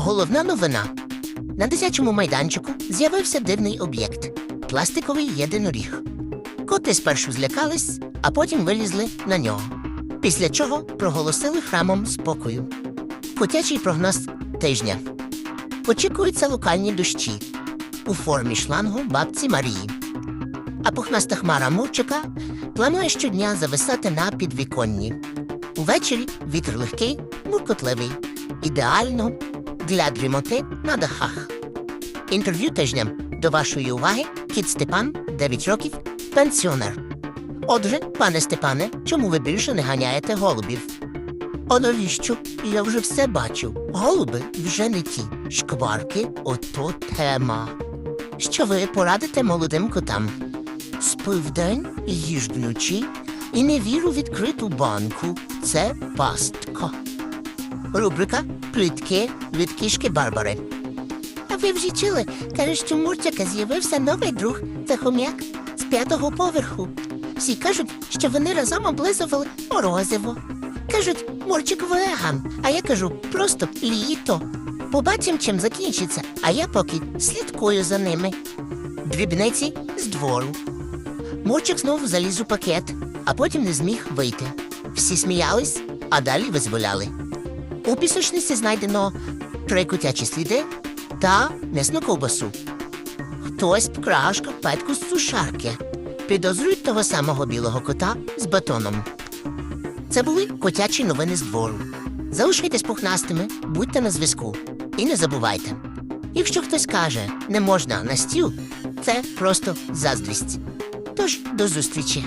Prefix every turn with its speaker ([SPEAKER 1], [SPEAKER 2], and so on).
[SPEAKER 1] Головна новина. На дитячому майданчику з'явився дивний об'єкт пластиковий єдиноріг. Коти спершу злякались, а потім вилізли на нього. Після чого проголосили храмом спокою. Котячий прогноз тижня. Очікуються локальні дощі у формі шлангу бабці Марії. А пухнаста хмара Мурчика планує щодня зависати на підвіконні. Увечері вітер легкий, муркотливий, ідеально для дрімоти на дахах. Інтерв'ю тижня до вашої уваги кіт Степан, 9 років, пенсіонер. Отже, пане Степане, чому ви більше не ганяєте голубів? А навіщо? Я вже все бачив. Голуби вже не ті. Шкварки ото тема. Що ви порадите молодим котам? Спи вдень, їж вночі і не вір у відкриту банку. Це пастка. Рубрика Плітки від кішки Барбари. А ви вже чули? Каже, що Мурчика з'явився новий друг це хом'як з п'ятого поверху. Всі кажуть, що вони разом облизували морозиво. Кажуть, Мурчик веган, а я кажу просто літо. Побачимо, чим закінчиться, а я поки слідкую за ними. Дрібниці з двору. Мурчик знову заліз у пакет, а потім не зміг вийти. Всі сміялись, а далі визволяли. У пісочниці знайдено три котячі сліди та м'ясну ковбасу. Хтось вкрав шкарпетку з сушарки. Підозрюють того самого білого кота з батоном. Це були котячі новини з двору. Залишайтесь пухнастими, будьте на зв'язку. І не забувайте. Якщо хтось каже, не можна на стіл, це просто заздрість. Тож до зустрічі.